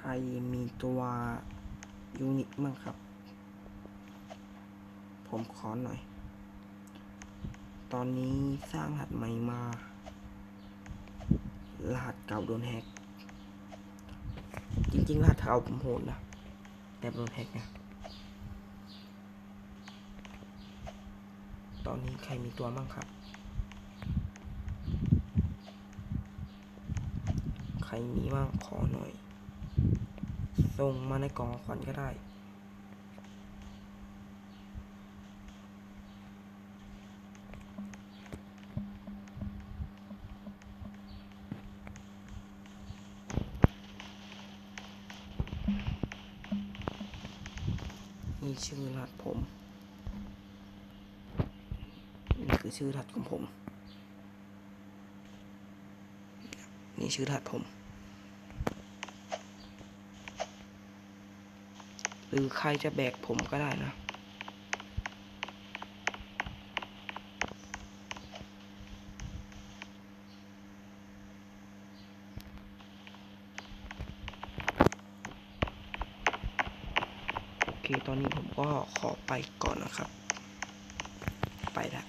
ครมีตัวยูนิตมั่งครับ ผมขอหน่อย ตอนนี้สร้างรหัสใหม่มา รหัสเก่าโดนแฮก จริงๆ รหัสเก่าผมโหดนะ แต่โดนแฮกนะ ตอนนี้ใครมีตัวบ้างครับ ใครมีบ้างขอหน่อย ส่งมาในกล่องของขวัญก็ได้ นี่ชื่อรหัสผม นี่คือชื่อรหัสของผม นี่ชื่อรหัสผม หรือใครจะแบกผมก็ได้นะ โอเค ตอนนี้ผมก็ขอไปก่อนนะครับ ไปแล้ว